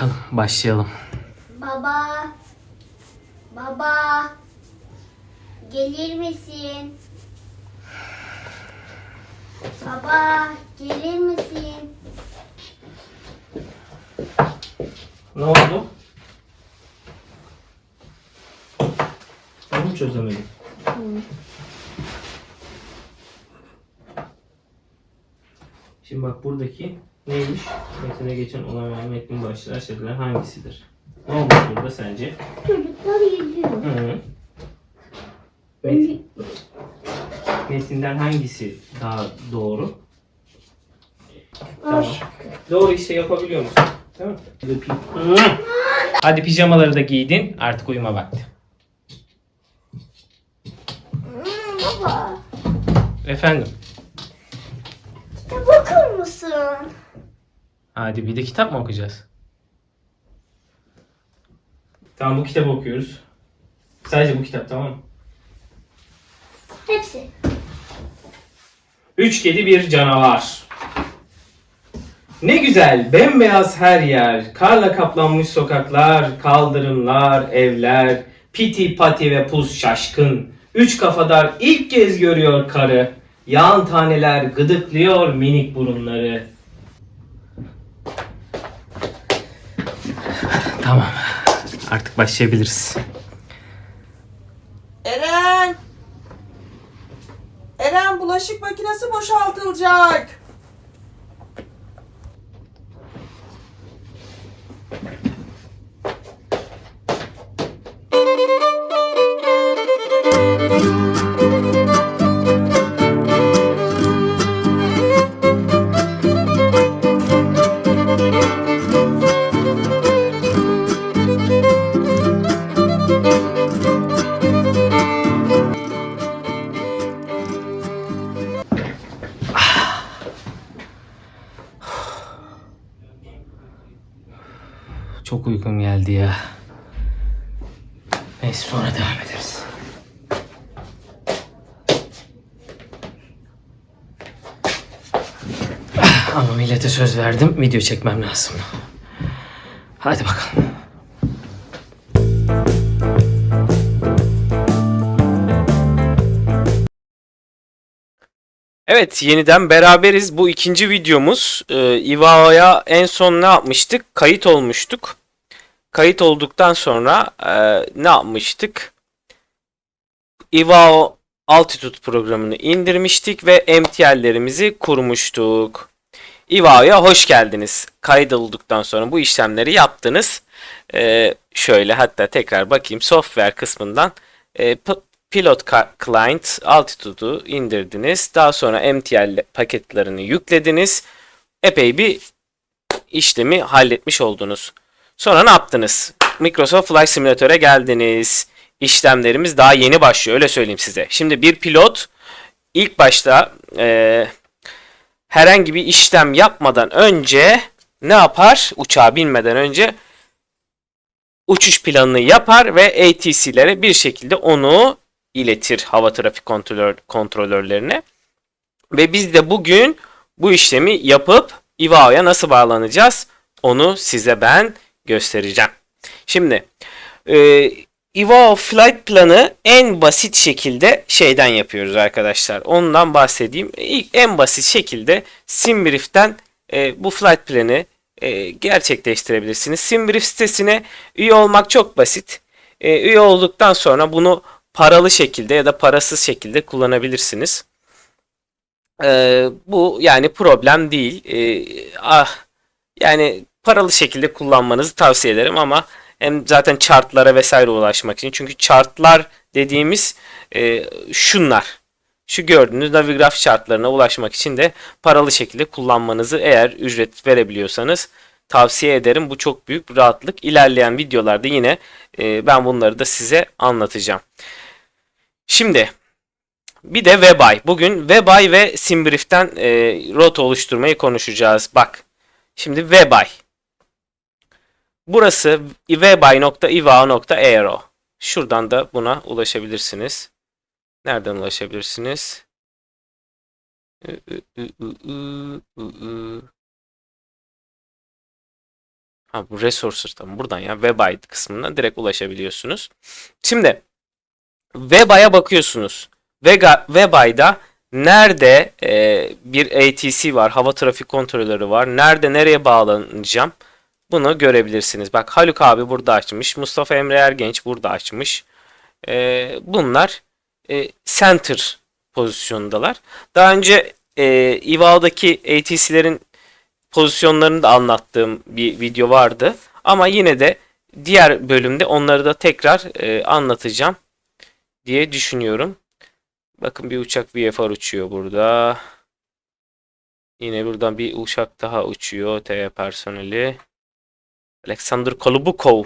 Hadi bakalım başlayalım. Baba. Baba. Gelir misin? Baba, gelir misin? Ne oldu? Onu çözemedim. Şimdi bak buradaki neymiş? Metine geçen olay ve metnin başlığı aşağıdakiler hangisidir? Ne olmuş burada sence? Çocuklar yüzüyor. Hı. Met- metinden hangisi daha doğru? Tamam. Doğru işte yapabiliyor musun? Tamam. Hadi pijamaları da giydin. Artık uyuma vakti. Efendim. kitap okur musun? Hadi bir de kitap mı okuyacağız? Tamam bu kitabı okuyoruz. Sadece bu kitap tamam mı? Hepsi. Üç kedi bir canavar. Ne güzel bembeyaz her yer, karla kaplanmış sokaklar, kaldırımlar, evler, piti pati ve pus şaşkın. Üç kafadar ilk kez görüyor karı. Yağan taneler gıdıklıyor minik burunları. Tamam. Artık başlayabiliriz. Eren! Eren bulaşık makinesi boşaltılacak. Söz verdim. Video çekmem lazım. Hadi bakalım. Evet yeniden beraberiz. Bu ikinci videomuz. Ee, Ivao'ya en son ne yapmıştık? Kayıt olmuştuk. Kayıt olduktan sonra e, ne yapmıştık? Ivao Altitude programını indirmiştik ve MTL'lerimizi kurmuştuk. Ivao'ya hoş geldiniz. Kaydolduktan sonra bu işlemleri yaptınız. Ee, şöyle hatta tekrar bakayım software kısmından e, Pilot Client Altitude'u indirdiniz. Daha sonra MTL paketlerini yüklediniz. Epey bir işlemi halletmiş oldunuz. Sonra ne yaptınız? Microsoft Flight Simulator'a geldiniz. İşlemlerimiz daha yeni başlıyor öyle söyleyeyim size. Şimdi bir pilot ilk başta eee, herhangi bir işlem yapmadan önce ne yapar? Uçağa binmeden önce uçuş planını yapar ve ATC'lere bir şekilde onu iletir hava trafik kontrolör, kontrolörlerine. Ve biz de bugün bu işlemi yapıp IVAO'ya nasıl bağlanacağız onu size ben göstereceğim. Şimdi e, IVAO flight planı en basit şekilde şeyden yapıyoruz arkadaşlar. Ondan bahsedeyim. İlk en basit şekilde SimBrief'ten e, bu flight planı e, gerçekleştirebilirsiniz. SimBrief sitesine üye olmak çok basit. E, üye olduktan sonra bunu paralı şekilde ya da parasız şekilde kullanabilirsiniz. E, bu yani problem değil. E, ah yani paralı şekilde kullanmanızı tavsiye ederim ama hem zaten chartlara vesaire ulaşmak için. Çünkü chartlar dediğimiz e, şunlar. Şu gördüğünüz Navigraph chartlarına ulaşmak için de paralı şekilde kullanmanızı eğer ücret verebiliyorsanız tavsiye ederim. Bu çok büyük bir rahatlık. İlerleyen videolarda yine e, ben bunları da size anlatacağım. Şimdi bir de WebEye. Bugün WebEye ve SimBrief'ten e, rota oluşturmayı konuşacağız. Bak. Şimdi WebEye. Burası webay.ivao.aero. Şuradan da buna ulaşabilirsiniz. Nereden ulaşabilirsiniz? Ha bu resource'dan buradan ya WebAI kısmından direkt ulaşabiliyorsunuz. Şimdi WebAI'ya bakıyorsunuz. Vega- WebAI'da nerede e, bir ATC var, hava trafik kontrolörü var, nerede nereye bağlanacağım bunu görebilirsiniz. Bak Haluk abi burada açmış, Mustafa Emre Ergenç burada açmış. E, bunlar e, center pozisyondalar. Daha önce e, İVA'daki ATC'lerin pozisyonlarını da anlattığım bir video vardı. Ama yine de diğer bölümde onları da tekrar e, anlatacağım diye düşünüyorum. Bakın bir uçak VFR uçuyor burada. Yine buradan bir uçak daha uçuyor. TV personeli. Alexander Kolubukov.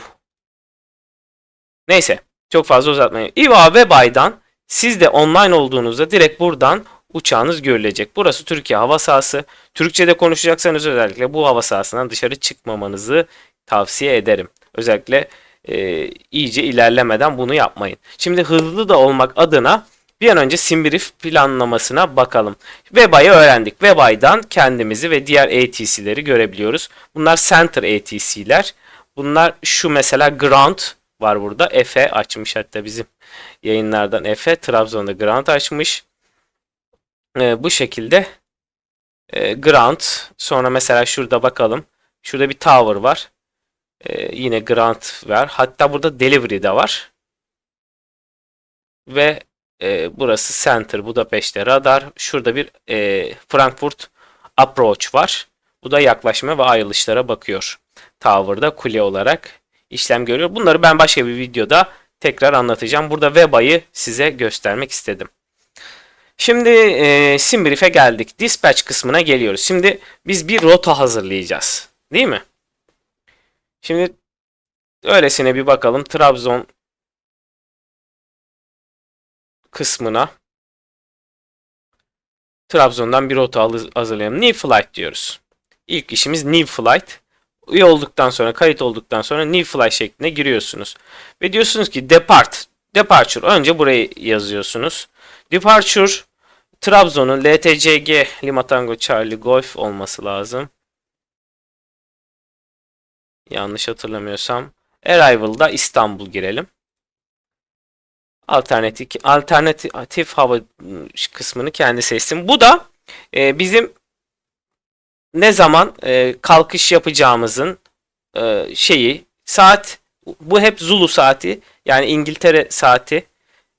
Neyse. Çok fazla uzatmayın. İVA ve Bay'dan siz de online olduğunuzda direkt buradan uçağınız görülecek. Burası Türkiye hava sahası. Türkçe'de konuşacaksanız özellikle bu hava sahasından dışarı çıkmamanızı tavsiye ederim. Özellikle e, iyice ilerlemeden bunu yapmayın. Şimdi hızlı da olmak adına bir an önce Simbrief planlamasına bakalım. WebAI'ı öğrendik. WebAI'dan kendimizi ve diğer ATC'leri görebiliyoruz. Bunlar Center ATC'ler. Bunlar şu mesela Ground var burada. Efe açmış hatta bizim yayınlardan Efe. Trabzon'da Ground açmış. Ee, bu şekilde e, Ground. Sonra mesela şurada bakalım. Şurada bir Tower var. Ee, yine Ground var. Hatta burada Delivery de var. Ve e, burası Center. Budapeşte radar. Şurada bir e, Frankfurt Approach var. Bu da yaklaşma ve ayrılışlara bakıyor. Tower'da kule olarak işlem görüyor. Bunları ben başka bir videoda tekrar anlatacağım. Burada WebAI'yı size göstermek istedim. Şimdi e, Simbrief'e geldik. Dispatch kısmına geliyoruz. Şimdi biz bir rota hazırlayacağız. Değil mi? Şimdi öylesine bir bakalım. Trabzon kısmına Trabzon'dan bir rota haz- hazırlayalım. New Flight diyoruz. İlk işimiz New Flight. Üye olduktan sonra, kayıt olduktan sonra New Flight şeklinde giriyorsunuz. Ve diyorsunuz ki Depart. Departure. Önce burayı yazıyorsunuz. Departure Trabzon'un LTCG Lima Tango Charlie Golf olması lazım. Yanlış hatırlamıyorsam. Arrival'da İstanbul girelim. Alternatif, alternatif hava kısmını kendi seçsin. Bu da e, bizim ne zaman e, kalkış yapacağımızın e, şeyi saat bu hep Zulu saati yani İngiltere saati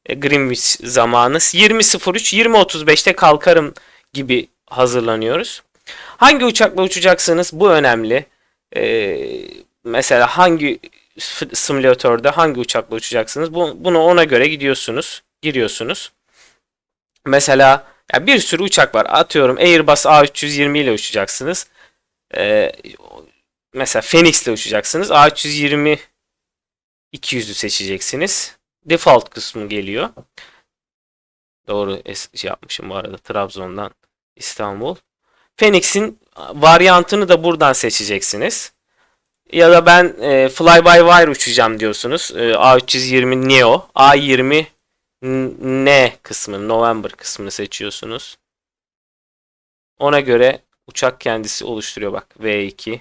e, Greenwich zamanı 20.03 20.35'te kalkarım gibi hazırlanıyoruz. Hangi uçakla uçacaksınız? Bu önemli. E, mesela hangi simülatörde hangi uçakla uçacaksınız? Bu, bunu ona göre gidiyorsunuz, giriyorsunuz. Mesela ya bir sürü uçak var. Atıyorum Airbus A320 ile uçacaksınız. E, mesela Phoenix ile uçacaksınız. A320 200'ü seçeceksiniz. Default kısmı geliyor. Doğru şey yapmışım bu arada. Trabzon'dan İstanbul. Phoenix'in varyantını da buradan seçeceksiniz. Ya da ben e, fly by wire uçacağım diyorsunuz. E, A320 Neo, A20 N kısmını, November kısmını seçiyorsunuz. Ona göre uçak kendisi oluşturuyor bak. V2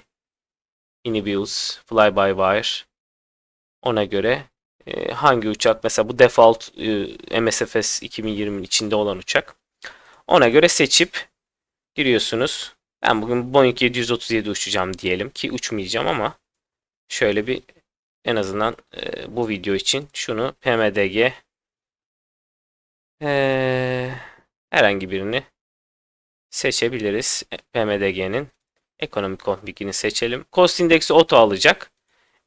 Inibius, fly by wire. Ona göre e, hangi uçak mesela bu default e, MSFS 2020'nin içinde olan uçak. Ona göre seçip giriyorsunuz. Ben bugün Boeing 737 uçacağım diyelim ki uçmayacağım ama şöyle bir en azından e, bu video için şunu PMDG e, herhangi birini seçebiliriz. PMDG'nin ekonomik konfigini seçelim. Cost indeksi auto alacak.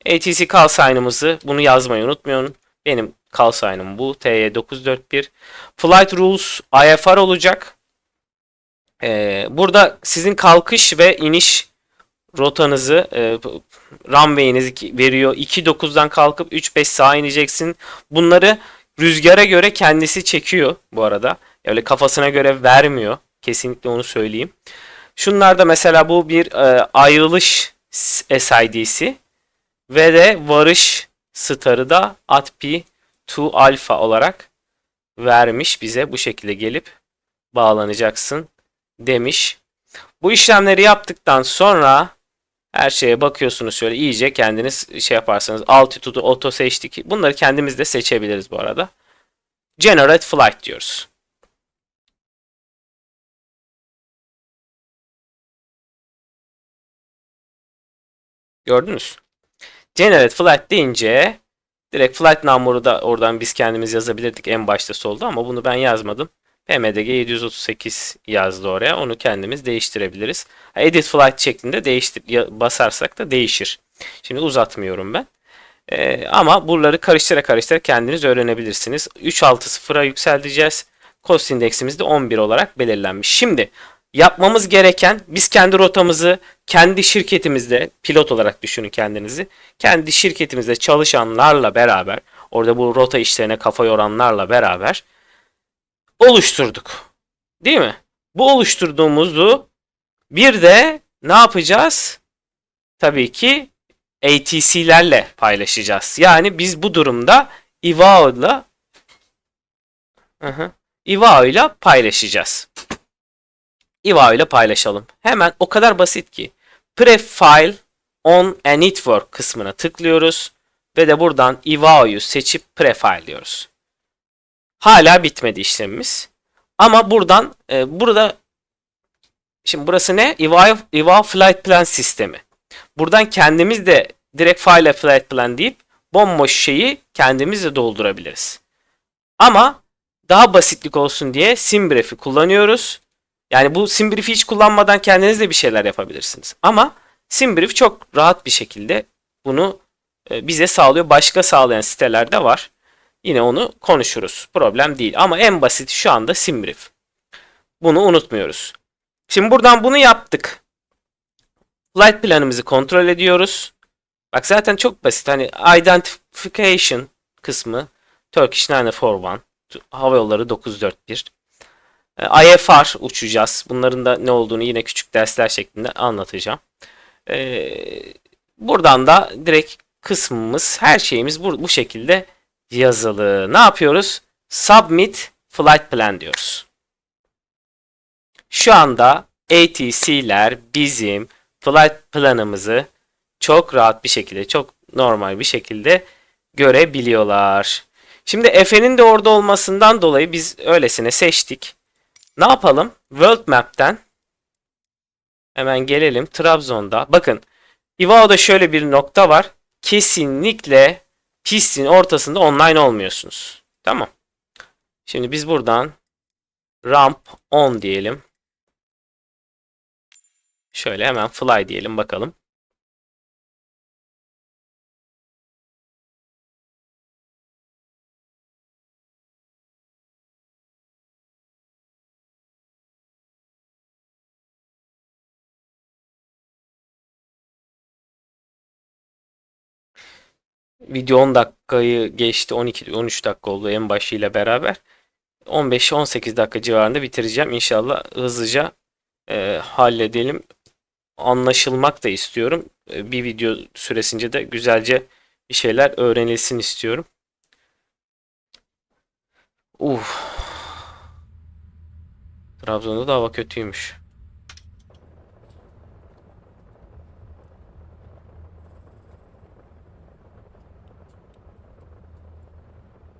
ATC call sign'ımızı bunu yazmayı unutmayın. Benim call sign'ım bu. TY941. Flight rules IFR olacak. Ee, burada sizin kalkış ve iniş rotanızı e, runway'inizi veriyor. 2.9'dan kalkıp 3.5 sağa ineceksin. Bunları rüzgara göre kendisi çekiyor bu arada. Öyle kafasına göre vermiyor. Kesinlikle onu söyleyeyim. Şunlarda mesela bu bir e, ayrılış SID'si ve de varış starı da ATP 2 alfa olarak vermiş bize bu şekilde gelip bağlanacaksın demiş. Bu işlemleri yaptıktan sonra Her şeye bakıyorsunuz şöyle iyice kendiniz şey yaparsanız altitude'u auto seçtik. Bunları kendimiz de seçebiliriz bu arada. Generate flight diyoruz. Gördünüz. Generate flight deyince direkt flight number'ı da oradan biz kendimiz yazabilirdik en başta solda ama bunu ben yazmadım. PMDG 738 yazdı oraya. Onu kendimiz değiştirebiliriz. Edit flight şeklinde değiştir basarsak da değişir. Şimdi uzatmıyorum ben. Ee, ama buraları karıştıra karıştıra kendiniz öğrenebilirsiniz. 360'a yükselteceğiz. Cost indeksimiz de 11 olarak belirlenmiş. Şimdi yapmamız gereken biz kendi rotamızı kendi şirketimizde pilot olarak düşünün kendinizi. Kendi şirketimizde çalışanlarla beraber orada bu rota işlerine kafa yoranlarla beraber oluşturduk. Değil mi? Bu oluşturduğumuzu bir de ne yapacağız? Tabii ki ATC'lerle paylaşacağız. Yani biz bu durumda Ivao'la. Ivao ile paylaşacağız. Ivao ile paylaşalım. Hemen o kadar basit ki. Prefile on a network kısmına tıklıyoruz ve de buradan Ivao'yu seçip prefile diyoruz. Hala bitmedi işlemimiz. Ama buradan e, burada şimdi burası ne? Ivao, Ivao Flight Plan sistemi. Buradan kendimiz de direkt file flight plan deyip bomboş şeyi kendimiz de doldurabiliriz. Ama daha basitlik olsun diye SimBrief'i kullanıyoruz. Yani bu SimBrief'i hiç kullanmadan kendiniz de bir şeyler yapabilirsiniz. Ama SimBrief çok rahat bir şekilde bunu e, bize sağlıyor. Başka sağlayan siteler de var. Yine onu konuşuruz. Problem değil. Ama en basit şu anda SimBrief. Bunu unutmuyoruz. Şimdi buradan bunu yaptık. Flight planımızı kontrol ediyoruz. Bak zaten çok basit. Hani identification kısmı Turkish 941 Hava Yolları 941 e, IFR uçacağız. Bunların da ne olduğunu yine küçük dersler şeklinde anlatacağım. Ee, buradan da direkt kısmımız, her şeyimiz bu, bu şekilde yazılı. Ne yapıyoruz? Submit Flight Plan diyoruz. Şu anda ATC'ler bizim flight planımızı çok rahat bir şekilde, çok normal bir şekilde görebiliyorlar. Şimdi Efe'nin de orada olmasından dolayı biz öylesine seçtik. Ne yapalım? World Map'ten hemen gelelim Trabzon'da. Bakın Ivao'da şöyle bir nokta var. Kesinlikle pistin ortasında online olmuyorsunuz. Tamam. Şimdi biz buradan ramp on diyelim. Şöyle hemen fly diyelim bakalım. Video 10 dakikayı geçti. 12 13 dakika oldu en başıyla beraber. 15-18 dakika civarında bitireceğim. İnşallah hızlıca e, halledelim. Anlaşılmak da istiyorum. E, bir video süresince de güzelce bir şeyler öğrenilsin istiyorum. Uf. Trabzon'da da hava kötüymüş.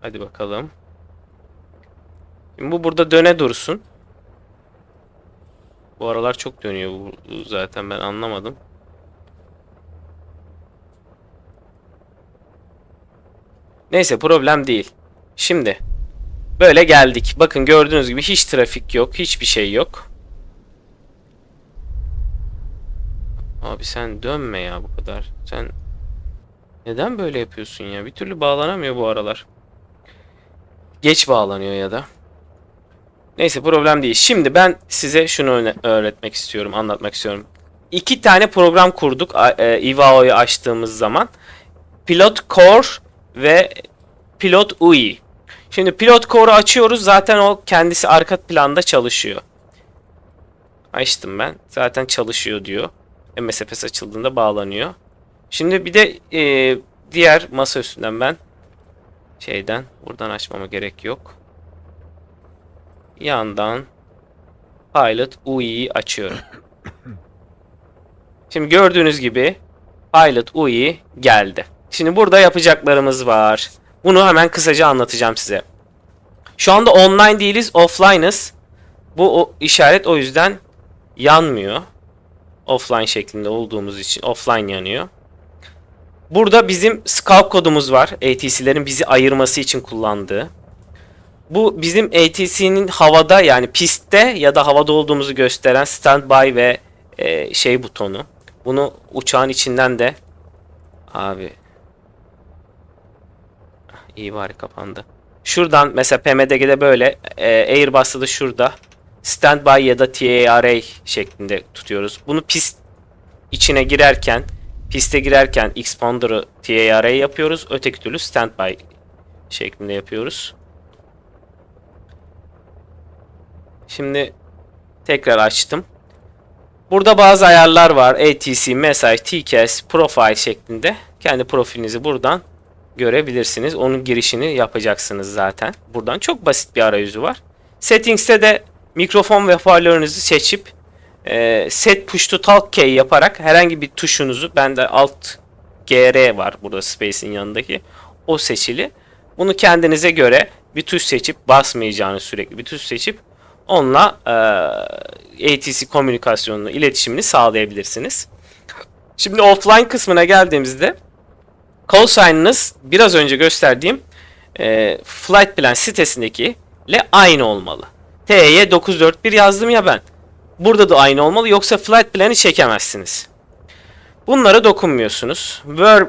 Hadi bakalım. Şimdi bu burada döne dursun. Bu aralar çok dönüyor bu zaten ben anlamadım. Neyse problem değil. Şimdi böyle geldik. Bakın gördüğünüz gibi hiç trafik yok, hiçbir şey yok. Abi sen dönme ya bu kadar. Sen neden böyle yapıyorsun ya? Bir türlü bağlanamıyor bu aralar. Geç bağlanıyor ya da. Neyse problem değil. Şimdi ben size şunu öğretmek istiyorum, anlatmak istiyorum. İki tane program kurduk e, Ivao'yu açtığımız zaman. Pilot Core ve Pilot UI. Şimdi Pilot Core'u açıyoruz. Zaten o kendisi arka planda çalışıyor. Açtım ben. Zaten çalışıyor diyor. MSFS açıldığında bağlanıyor. Şimdi bir de e, diğer masa üstünden ben şeyden buradan açmama gerek yok. Yandan Pilot UI'yi açıyorum. Şimdi gördüğünüz gibi Pilot UI geldi. Şimdi burada yapacaklarımız var. Bunu hemen kısaca anlatacağım size. Şu anda online değiliz, offline'ız. Bu o, işaret o yüzden yanmıyor. Offline şeklinde olduğumuz için offline yanıyor. Burada bizim scout kodumuz var. ATC'lerin bizi ayırması için kullandığı. Bu bizim ATC'nin havada yani pistte ya da havada olduğumuzu gösteren standby ve e, şey butonu. Bunu uçağın içinden de abi iyi bari kapandı. Şuradan mesela PMDG'de böyle e, Airbus'ta da şurada standby ya da TARA şeklinde tutuyoruz. Bunu pist içine girerken piste girerken expander'ı TARA yapıyoruz. Öteki türlü standby şeklinde yapıyoruz. Şimdi tekrar açtım. Burada bazı ayarlar var. ATC, Message, TCAS, Profile şeklinde. Kendi profilinizi buradan görebilirsiniz. Onun girişini yapacaksınız zaten. Buradan çok basit bir arayüzü var. Settings'te de mikrofon ve hoparlörünüzü seçip e, set push to talk key yaparak herhangi bir tuşunuzu bende alt GR var burada Space'in yanındaki. O seçili. Bunu kendinize göre bir tuş seçip basmayacağınız sürekli bir tuş seçip onunla e, ATC komünikasyonunu, iletişimini sağlayabilirsiniz. Şimdi offline kısmına geldiğimizde call sign'ınız biraz önce gösterdiğim e, Flight Plan sitesindeki ile aynı olmalı. TY 941 yazdım ya ben. Burada da aynı olmalı yoksa Flight Plan'i çekemezsiniz. Bunlara dokunmuyorsunuz. Verb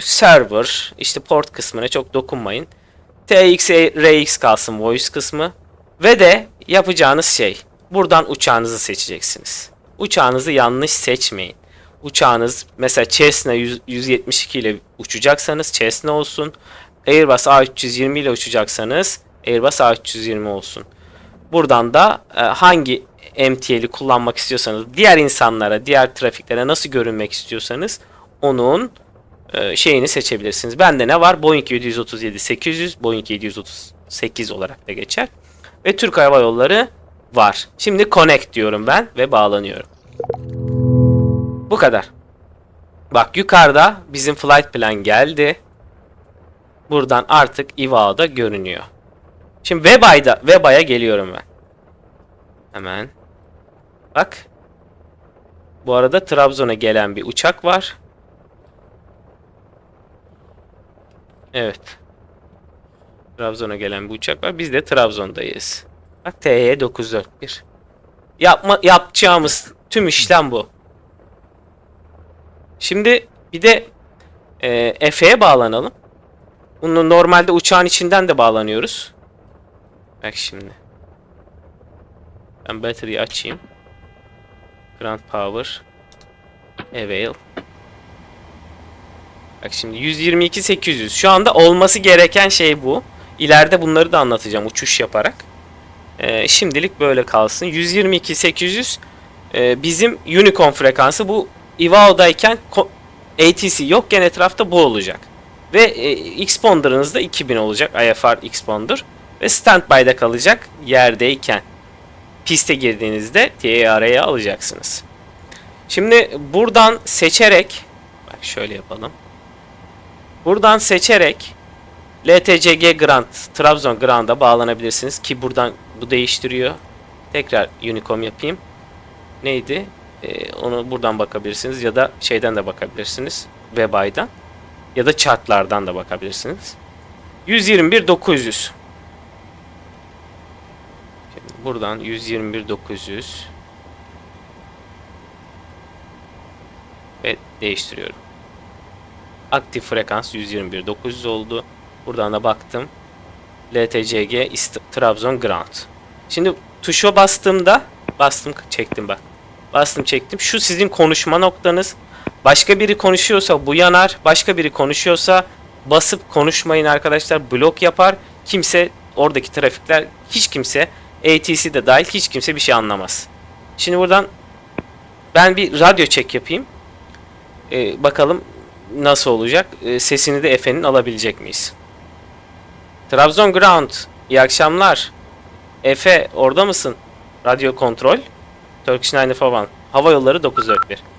server işte port kısmına çok dokunmayın. TX RX kalsın voice kısmı ve de yapacağınız şey buradan uçağınızı seçeceksiniz. Uçağınızı yanlış seçmeyin. Uçağınız mesela Cessna 100 172 ile uçacaksanız Cessna olsun. Airbus A320 ile uçacaksanız Airbus A320 olsun. Buradan da e, hangi MTL'i kullanmak istiyorsanız, diğer insanlara, diğer trafiklere nasıl görünmek istiyorsanız onun e, şeyini seçebilirsiniz. Bende ne var? Boeing 737-800, Boeing 738 olarak da geçer. Ve Türk Hava Yolları var. Şimdi connect diyorum ben ve bağlanıyorum. Bu kadar. Bak yukarıda bizim flight plan geldi. Buradan artık IVA'da görünüyor. Şimdi Weba'da Weba'ya geliyorum ben. Hemen. Bak. Bu arada Trabzon'a gelen bir uçak var. Evet. Trabzon'a gelen bir uçak var. Biz de Trabzon'dayız. Bak TY 941. Yapma yapacağımız tüm işlem bu. Şimdi bir de e, Efe'ye bağlanalım. Bunu normalde uçağın içinden de bağlanıyoruz. Bak şimdi. Ben battery'yi açayım. Grand Power. Avail. Bak şimdi 122 800. Şu anda olması gereken şey bu. İleride bunları da anlatacağım uçuş yaparak. Ee, şimdilik böyle kalsın. 122 800 e, bizim unicorn frekansı. Bu IVAO'dayken ATC yokken etrafta bu olacak. Ve e, X-Ponder'ınız da 2000 olacak. IFR X-Ponder. Ve standby'da kalacak yerdeyken. Piste girdiğinizde TAR'ya alacaksınız. Şimdi buradan seçerek bak şöyle yapalım. Buradan seçerek LTCG Grand, Trabzon Grand'a bağlanabilirsiniz ki buradan bu değiştiriyor. Tekrar Unicom yapayım. Neydi? Ee, onu buradan bakabilirsiniz ya da şeyden de bakabilirsiniz. Web'aydan ya da chartlardan da bakabilirsiniz. 121 900. Buradan 121 900 ve değiştiriyorum. Aktif frekans 121 900 oldu. Buradan da baktım. LTCG İst- Trabzon Ground. Şimdi tuşa bastığımda bastım çektim bak. Bastım çektim. Şu sizin konuşma noktanız. Başka biri konuşuyorsa bu yanar. Başka biri konuşuyorsa basıp konuşmayın arkadaşlar. Blok yapar. Kimse oradaki trafikler hiç kimse ATC de dahil hiç kimse bir şey anlamaz. Şimdi buradan ben bir radyo çek yapayım. Ee, bakalım nasıl olacak. Ee, sesini de Efe'nin alabilecek miyiz? Trabzon Ground. İyi akşamlar. Efe orada mısın? Radyo kontrol. Turkish 941. Hava yolları 941.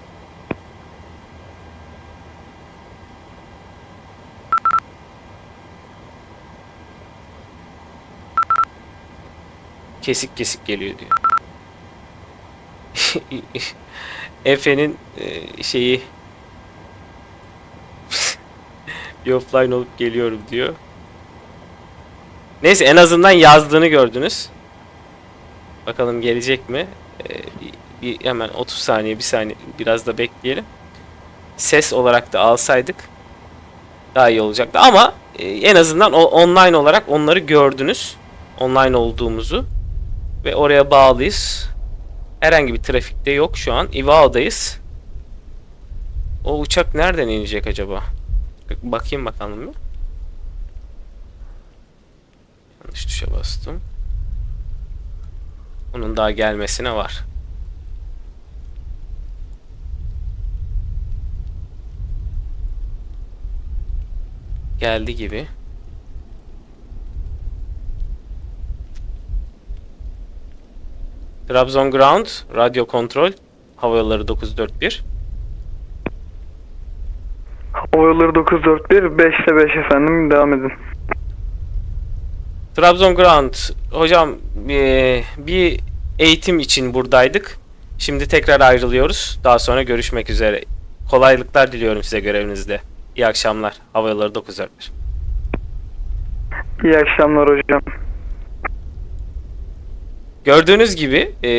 kesik kesik geliyor diyor. Efe'nin e, şeyi bir offline olup geliyorum diyor. Neyse en azından yazdığını gördünüz. Bakalım gelecek mi? Ee, bir, bir hemen 30 saniye, bir saniye biraz da bekleyelim. Ses olarak da alsaydık daha iyi olacaktı. Ama e, en azından online olarak onları gördünüz. Online olduğumuzu. Ve oraya bağlıyız. Herhangi bir trafikte yok şu an. Ivao'dayız. O uçak nereden inecek acaba? Bakayım bakalım bir. Yanlış tuşa bastım. Onun daha gelmesine var. Geldi gibi. Trabzon Ground, radyo kontrol, hava yolları 941. Hava yolları 941 5 ile 5 efendim devam edin. Trabzon Ground, hocam eee, bir eğitim için buradaydık. Şimdi tekrar ayrılıyoruz. Daha sonra görüşmek üzere. Kolaylıklar diliyorum size görevinizde. İyi akşamlar. Hava yolları 941. İyi akşamlar hocam. Gördüğünüz gibi e,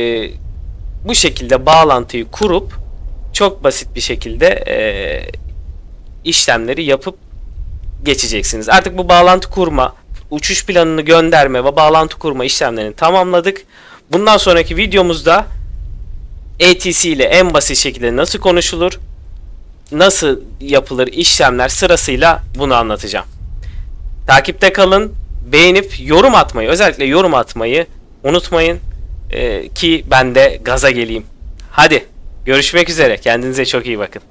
bu şekilde bağlantıyı kurup çok basit bir şekilde e, işlemleri yapıp geçeceksiniz. Artık bu bağlantı kurma, uçuş planını gönderme ve bağlantı kurma işlemlerini tamamladık. Bundan sonraki videomuzda ATC ile en basit şekilde nasıl konuşulur, nasıl yapılır işlemler sırasıyla bunu anlatacağım. Takipte kalın. Beğenip yorum atmayı, özellikle yorum atmayı unutmayın Ee, ki ben de gaza geleyim. Hadi görüşmek üzere. Kendinize çok iyi bakın.